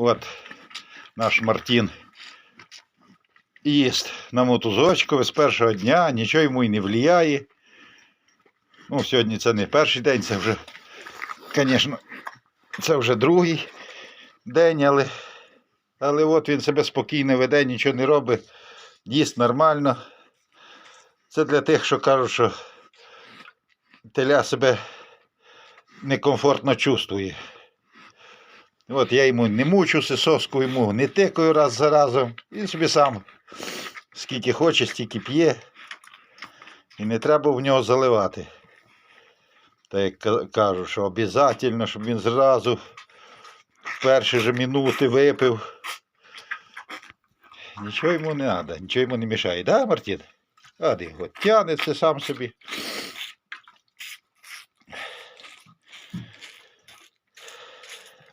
От наш Мартін їсть на мотузочку з першого дня, нічого йому і не влияє. Ну, сьогодні це не перший день, це вже, звісно, це вже другий день, але, але от він себе спокійно веде, нічого не робить, їсть нормально. Це для тих, що кажуть, що теля себе некомфортно чувствує. От я йому не мучу сососку, йому не тикаю раз за разом. Він собі сам скільки хоче, стільки п'є. І не треба в нього заливати. Та як кажу, що обов'язково, щоб він зразу в перші ж минути випив. Нічого йому не треба, нічого йому не мішає, да, Мартін? А де його тягнеться сам собі.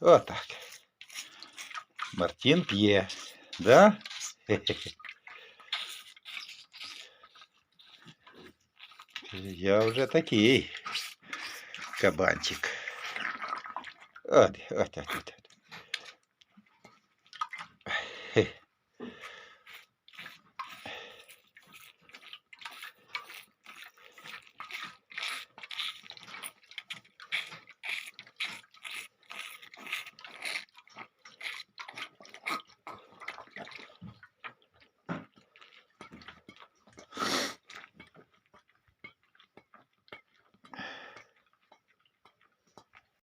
Отак. Мартін п'є, да? Хе-хе-хе. Я вже такий кабанчик. От, от, от. от.